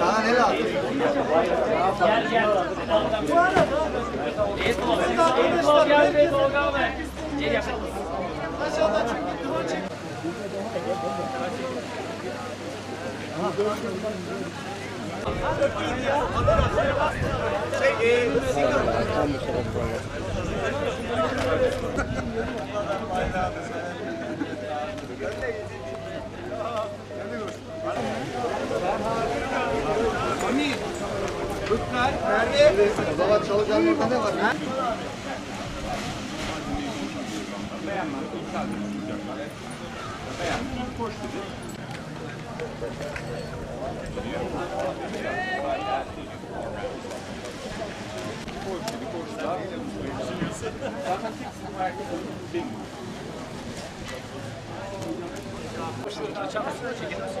Sana ne lazım? Gel gel. Bu arada. Eğitim geldi Tolga abi. İyi yapalım. Aşağıdan çünkü duvar çek. Çekin. Bütler, Merve. Baba çalacağın orada ne var? Ha? Beğenmez, iptal edecekler. Beğenmez, hoş dedi. Koş dedi, koşlar. Zaten tek sıkıntı herkes benim. Açamazsın, çekilmezsin.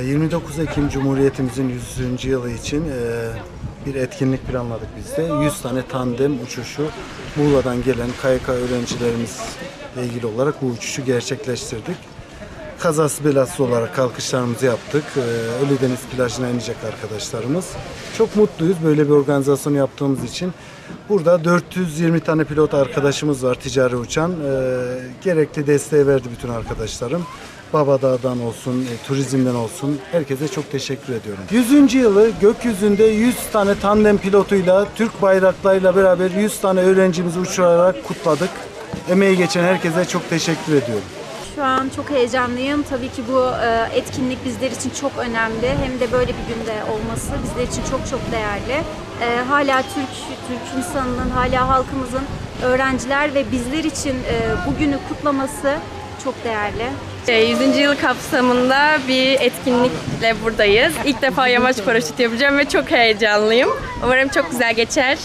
29 Ekim Cumhuriyetimizin 100. yılı için e, bir etkinlik planladık biz de. 100 tane tandem uçuşu Muğla'dan gelen KYK öğrencilerimizle ilgili olarak bu uçuşu gerçekleştirdik. Kazası belası olarak kalkışlarımızı yaptık. E, Ölüdeniz plajına inecek arkadaşlarımız. Çok mutluyuz böyle bir organizasyon yaptığımız için. Burada 420 tane pilot arkadaşımız var ticari uçan. E, gerekli desteği verdi bütün arkadaşlarım. Babadağ'dan olsun, e, turizmden olsun herkese çok teşekkür ediyorum. 100. yılı gökyüzünde 100 tane tandem pilotuyla, Türk bayraklarıyla beraber 100 tane öğrencimizi uçurarak kutladık. Emeği geçen herkese çok teşekkür ediyorum. Şu an çok heyecanlıyım. Tabii ki bu e, etkinlik bizler için çok önemli. Hem de böyle bir günde olması bizler için çok çok değerli. E, Hala Türk Türk insanının, hala halkımızın öğrenciler ve bizler için e, bugünü kutlaması çok değerli. 100. Ee, yıl kapsamında bir etkinlikle buradayız. İlk defa yamaç paraşütü yapacağım ve çok heyecanlıyım. Umarım çok güzel geçer.